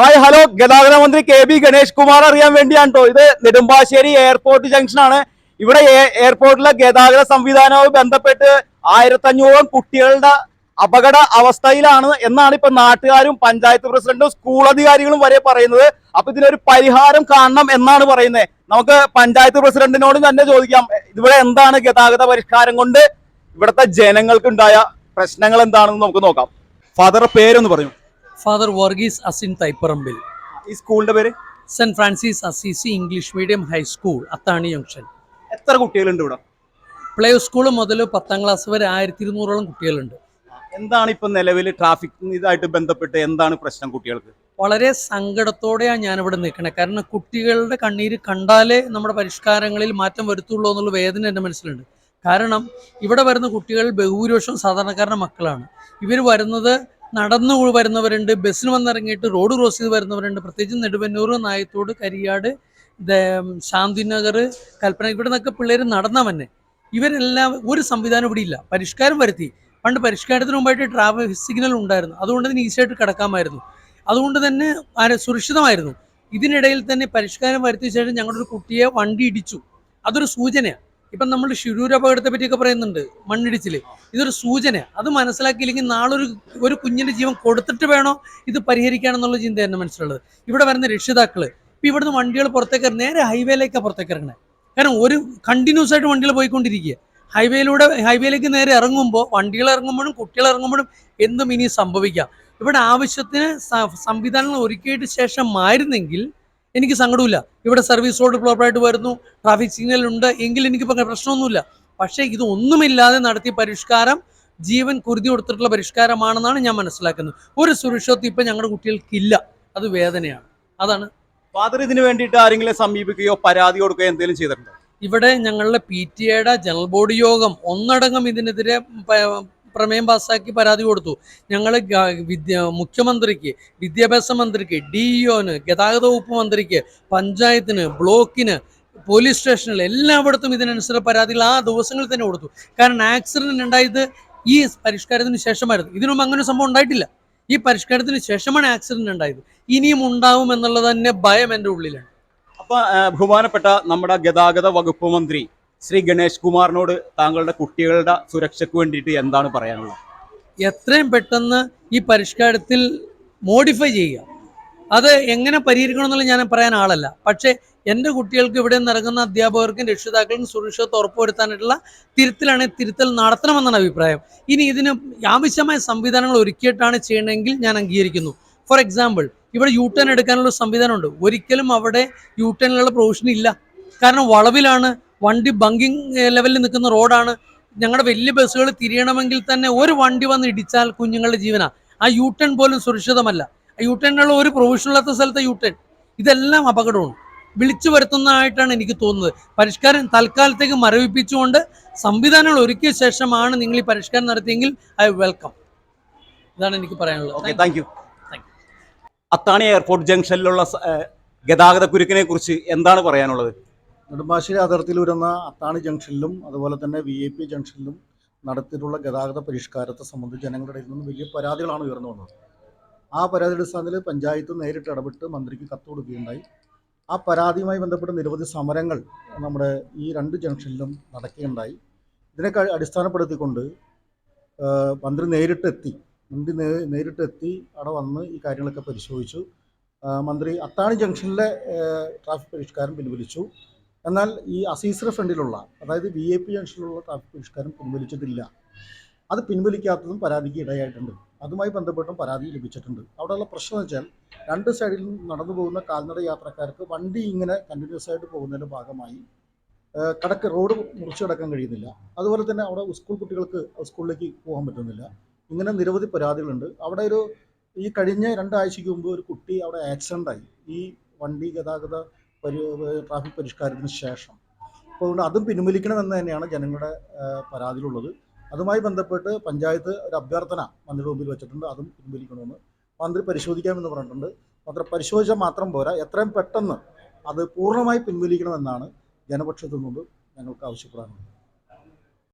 Hi hello ഗതാഗത മന്ത്രി K B Ganesh Kumar അറിയാൻ വേണ്ടിയാണ് കേട്ടോ ഇത് നെടുമ്പാശ്ശേരി എയർപോർട്ട് ജംഗ്ഷൻ ആണ് ഇവിടെ എയർപോർട്ടിലെ ഗതാഗത സംവിധാനവുമായി ബന്ധപ്പെട്ട് ആയിരത്തഞ്ഞൂറോളം കുട്ടികളുടെ അപകട അവസ്ഥയിലാണ് എന്നാണ് ഇപ്പൊ നാട്ടുകാരും പഞ്ചായത്ത് പ്രസിഡന്റും സ്കൂൾ അധികാരികളും വരെ പറയുന്നത്. അപ്പൊ ഇതിനൊരു പരിഹാരം കാണണം എന്നാണ് പറയുന്നത്. നമുക്ക് പഞ്ചായത്ത് പ്രസിഡന്റിനോടും തന്നെ ചോദിക്കാം. ഇവിടെ എന്താണ് ഗതാഗത പരിഷ്കാരം കൊണ്ട് ഇവിടുത്തെ ജനങ്ങൾക്കുണ്ടായ പ്രശ്നങ്ങൾ എന്താണെന്ന് നമുക്ക് നോക്കാം. ഫാദർ പേരൊന്ന് പറയും ഫാദർ വർഗീസ് അസിൻ തൈപ്പറമ്പിൽ. ഈ സ്കൂളിന്റെ പേര്? Saint Francis Assisi English medium high school Athani junction. എത്ര കുട്ടികളുണ്ട് ഇവിടെ? പ്ലേ സ്കൂൾ മുതൽ പത്താം ക്ലാസ് വരെ ആയിരത്തി ഇരുന്നൂറോളം കുട്ടികളുണ്ട് എന്താണ് ഇപ്പൊ നിലവിൽ ട്രാഫിക് ഇതായിട്ട് ബന്ധപ്പെട്ട് എന്താണ് പ്രശ്നം കുട്ടികൾക്ക്? വളരെ സങ്കടത്തോടെയാണ് ഞാനിവിടെ നിൽക്കുന്നത് കാരണം കുട്ടികളുടെ കണ്ണീര് കണ്ടാലേ നമ്മുടെ പരിഷ്കാരങ്ങളിൽ മാറ്റം വരുത്തുള്ളൂ എന്നുള്ള വേദന എന്റെ മനസ്സിലുണ്ട്. കാരണം ഇവിടെ വരുന്ന കുട്ടികൾ ബഹുഭൂരിപക്ഷം സാധാരണക്കാരുടെ മക്കളാണ്. ഇവർ വരുന്നത് നടന്നു വരുന്നവരുണ്ട് ബസ്സിന് വന്നിറങ്ങിയിട്ട് റോഡ് ക്രോസ് ചെയ്ത് വരുന്നവരുണ്ട്. പ്രത്യേകിച്ച് നെടുവന്നൂർ നായത്തോട് കരിയാട് ശാന്തിനഗർ കൽപ്പന ഇവിടെ നിന്നൊക്കെ പിള്ളേർ നടന്ന തന്നെ ഇവരെല്ലാം ഒരു സംവിധാനം ഇവിടെ ഇല്ല. പരിഷ്കാരം വരുത്തി. പണ്ട് പരിഷ്കാരത്തിന് മുമ്പായിട്ട് ട്രാഫിക് സിഗ്നൽ ഉണ്ടായിരുന്നു. അതുകൊണ്ട് തന്നെ ഈസിയായിട്ട് കിടക്കാമായിരുന്നു. അതുകൊണ്ട് തന്നെ ആരെ സുരക്ഷിതമായിരുന്നു. ഇതിനിടയിൽ തന്നെ പരിഷ്കാരം വരുത്തിയ ശേഷം ഞങ്ങളുടെ ഒരു കുട്ടിയെ വണ്ടി ഇടിച്ചു. അതൊരു സൂചനയാണ് ഇപ്പം നമ്മൾ ശുരൂര അപകടത്തെ പറ്റിയൊക്കെ പറയുന്നുണ്ട് മണ്ണിടിച്ചിൽ ഇതൊരു സൂചന അത് മനസ്സിലാക്കിയില്ലെങ്കിൽ നാളെ ഒരു കുഞ്ഞിന്റെ ജീവൻ കൊടുത്തിട്ട് വേണോ ഇത് പരിഹരിക്കാനെന്നുള്ള ചിന്ത തന്നെ മനസ്സിലുള്ളത്. ഇവിടെ വരുന്ന രക്ഷിതാക്കൾ ഇപ്പം ഇവിടുന്ന് വണ്ടികൾ പുറത്തേക്ക് നേരെ ഹൈവേയിലേക്കാണ് പുറത്തേക്ക് ഇറങ്ങണേ കാരണം ഒരു കണ്ടിന്യൂസ് ആയിട്ട് വണ്ടികൾ പോയിക്കൊണ്ടിരിക്കുക. ഹൈവേയിലൂടെ ഹൈവേയിലേക്ക് നേരെ ഇറങ്ങുമ്പോൾ വണ്ടികൾ ഇറങ്ങുമ്പോഴും കുട്ടികൾ ഇറങ്ങുമ്പോഴും എന്തും ഇനി സംഭവിക്കാം. ഇവിടെ ആവശ്യത്തിന് സംവിധാനങ്ങൾ ഒരുക്കിയിട്ട് ശേഷമായിരുന്നെങ്കിൽ എനിക്ക് സങ്കടമില്ല ഇവിടെ സർവീസ് റോഡ് പ്രോപ്പറായിട്ട് വരുന്നു. ട്രാഫിക് സിഗ്നൽ ഉണ്ട്. എങ്കിൽ എനിക്ക് പ്രശ്നമൊന്നുമില്ല. പക്ഷേ ഇത് ഒന്നുമില്ലാതെ നടത്തിയ പരിഷ്കാരം ജീവൻ കുരുതി കൊടുത്തിട്ടുള്ള പരിഷ്കാരമാണെന്നാണ് ഞാൻ മനസ്സിലാക്കുന്നത്. ഒരു സുരക്ഷിതത്വം ഇപ്പം ഞങ്ങളുടെ കുട്ടികൾക്കില്ല. അത് വേദനയാണ്. അതാണ്. ഫാദർ ഇതിന് വേണ്ടിയിട്ട് ആരെങ്കിലും സമീപിക്കുകയോ പരാതി കൊടുക്കുകയോ എന്തെങ്കിലും ചെയ്തിട്ടുണ്ടോ? ഇവിടെ ഞങ്ങളുടെ പി ടി എയുടെ ജനറൽ ബോഡി യോഗം ഒന്നടങ്കം ഇതിനെതിരെ പ്രമേയം പാസ്സാക്കി പരാതി കൊടുത്തു. ഞങ്ങൾ വിദ്യ മുഖ്യമന്ത്രിക്ക് വിദ്യാഭ്യാസ മന്ത്രിക്ക് ഡി ഇഒന് ഗതാഗത വകുപ്പ് മന്ത്രിക്ക് പഞ്ചായത്തിന് ബ്ലോക്കിന് പോലീസ് സ്റ്റേഷനിൽ എല്ലായിടത്തും ഇതിനനുസരിച്ച് പരാതികൾ ആ ദിവസങ്ങളിൽ തന്നെ കൊടുത്തു. കാരണം ആക്സിഡന്റ് ഉണ്ടായത് ഈ പരിഷ്കാരത്തിന് ശേഷമായിരുന്നു. ഇതിനൊന്നും അങ്ങനെ സംഭവം ഉണ്ടായിട്ടില്ല. ഈ പരിഷ്കാരത്തിന് ശേഷമാണ് ആക്സിഡന്റ് ഉണ്ടായത്. ഇനിയും ഉണ്ടാവും എന്നുള്ളത് തന്നെ ഭയം എന്റെ ഉള്ളിലാണ്. അപ്പൊ ബഹുമാനപ്പെട്ട നമ്മുടെ ഗതാഗത വകുപ്പ് മന്ത്രി ശ്രീ ഗണേഷ് കുമാറിനോട് താങ്കളുടെ കുട്ടികളുടെ സുരക്ഷയ്ക്ക് വേണ്ടിയിട്ട് എന്താണ് പറയാനുള്ളത്? എത്രയും പെട്ടെന്ന് ഈ പരിഷ്കാരത്തിൽ മോഡിഫൈ ചെയ്യുക. അത് എങ്ങനെ പരിഹരിക്കണം എന്നുള്ളത് ഞാൻ പറയാൻ ആളല്ല. പക്ഷേ എന്റെ കുട്ടികൾക്ക് ഇവിടെ നിന്ന് ഇറങ്ങുന്ന അധ്യാപകർക്കും രക്ഷിതാക്കൾക്കും സുരക്ഷിതത്വം ഉറപ്പുവരുത്താനായിട്ടുള്ള തിരുത്തലാണ് തിരുത്തൽ നടത്തണമെന്നാണ് അഭിപ്രായം. ഇനി ഇതിന് ആവശ്യമായ സംവിധാനങ്ങൾ ഒരുക്കിയിട്ടാണ് ചെയ്യണമെങ്കിൽ ഞാൻ അംഗീകരിക്കുന്നു. ഫോർ എക്സാമ്പിൾ ഇവിടെ യു ടേൺ എടുക്കാനുള്ള സംവിധാനമുണ്ട്. ഒരിക്കലും അവിടെ യു ടേണിലുള്ള പ്രൊവിഷൻ ഇല്ല. കാരണം വളവിലാണ് വണ്ടി ബങ്കിങ് ലെവലിൽ നിൽക്കുന്ന റോഡാണ്. ഞങ്ങളുടെ വലിയ ബസ്സുകൾ തിരിയണമെങ്കിൽ തന്നെ ഒരു വണ്ടി വന്ന് ഇടിച്ചാൽ കുഞ്ഞുങ്ങളുടെ ജീവനാണ് ആ യു ടേൺ പോലും സുരക്ഷിതമല്ല. ആ യു ടേണിനുള്ള ഒരു പ്രൊവിഷൻ ഇല്ലാത്ത സ്ഥലത്തെ യു ടേൺ ഇതെല്ലാം അപകടമാണ്. വിളിച്ചു വരുത്തുന്നതായിട്ടാണ് എനിക്ക് തോന്നുന്നത്. പരിഷ്കാരം തൽക്കാലത്തേക്ക് മരവിപ്പിച്ചുകൊണ്ട് സംവിധാനങ്ങൾ ഒരുക്കിയ ശേഷമാണ് നിങ്ങൾ ഈ പരിഷ്കാരം നടത്തിയെങ്കിൽ ഐ വെൽക്കം. ഇതാണ് എനിക്ക് പറയാനുള്ളത്. Okay thank you Athani airport ജംഗ്ഷനിലുള്ള സ- ഏ, ഗതാഗത കുരുക്കിനെ കുറിച്ച് എന്താണ് പറയാനുള്ളത്? നെടുമ്പാശ്ശേരി അതിർത്തിയിൽ വരുന്ന അത്താണി ജംഗ്ഷനിലും അതുപോലെ തന്നെ വി ഐ പി ജംഗ്ഷനിലും നടത്തിയിട്ടുള്ള ഗതാഗത പരിഷ്കാരത്തെ സംബന്ധിച്ച് ജനങ്ങളുടെ ഇടയിൽ നിന്ന് വലിയ പരാതികളാണ് ഉയർന്നു വന്നത്. ആ പരാതിയുടെ അടിസ്ഥാനത്തിൽ പഞ്ചായത്ത് നേരിട്ട് ഇടപെട്ട് മന്ത്രിക്ക് കത്ത് കൊടുക്കുകയുണ്ടായി ആ പരാതിയുമായി ബന്ധപ്പെട്ട് നിരവധി സമരങ്ങൾ നമ്മുടെ ഈ രണ്ട് ജംഗ്ഷനിലും നടക്കുകയുണ്ടായി. ഇതിനെ അടിസ്ഥാനപ്പെടുത്തിക്കൊണ്ട് മന്ത്രി നേരിട്ടെത്തി മന്ത്രി നേരിട്ടെത്തി അവിടെ വന്ന് ഈ കാര്യങ്ങളൊക്കെ പരിശോധിച്ചു. മന്ത്രി അത്താണി ജംഗ്ഷനിലെ ട്രാഫിക് പരിഷ്കാരം പിൻവലിച്ചു. എന്നാൽ ഈ അസീസർ ഫ്രണ്ടിലുള്ള അതായത് വി ഐ പി ജംഗ്ഷനിലുള്ള ട്രാഫിക് പരിഷ്കാരം പിൻവലിച്ചിട്ടില്ല. അത് പിൻവലിക്കാത്തതും പരാതിക്ക് ഇടയായിട്ടുണ്ട്. അതുമായി ബന്ധപ്പെട്ടും പരാതി ലഭിച്ചിട്ടുണ്ട്. അവിടെയുള്ള പ്രശ്നം വെച്ചാൽ രണ്ട് സൈഡിൽ നടന്നു പോകുന്ന കാൽനട യാത്രക്കാർക്ക് വണ്ടി ഇങ്ങനെ കണ്ടിന്യൂസ് ആയിട്ട് പോകുന്നതിന്റെ ഭാഗമായി കടക്ക് റോഡ് മുറിച്ചു കിടക്കാൻ കഴിയുന്നില്ല. അതുപോലെ തന്നെ അവിടെ സ്കൂൾ കുട്ടികൾക്ക് സ്കൂളിലേക്ക് പോകാൻ പറ്റുന്നില്ല. ഇങ്ങനെ നിരവധി പരാതികളുണ്ട്. അവിടെ ഒരു ഈ കഴിഞ്ഞ രണ്ടാഴ്ചയ്ക്ക് മുമ്പ് ഒരു കുട്ടി അവിടെ ആക്സിഡന്റായി ഈ വണ്ടി ഗതാഗത പരി ട്രാഫിക് പരിഷ്കാരത്തിന് ശേഷം. അപ്പോൾ അതുകൊണ്ട് അതും പിൻവലിക്കണമെന്ന് തന്നെയാണ് ജനങ്ങളുടെ പരാതിയിലുള്ളത്. അതുമായി ബന്ധപ്പെട്ട് പഞ്ചായത്ത് ഒരു അഭ്യർത്ഥന മന്ത്രിയുടെ മുമ്പിൽ വെച്ചിട്ടുണ്ട്. അതും പിൻവലിക്കണമെന്ന് മന്ത്രി പരിശോധിക്കാമെന്ന് പറഞ്ഞിട്ടുണ്ട്. മാത്രം പരിശോധിച്ചാൽ മാത്രം പോരാ. എത്രയും പെട്ടെന്ന് അത് പൂർണമായി പിൻവലിക്കണമെന്നാണ് ജനപക്ഷത്തു നിന്നും ഞങ്ങൾക്ക് ആവശ്യപ്പെടാനുള്ളത്.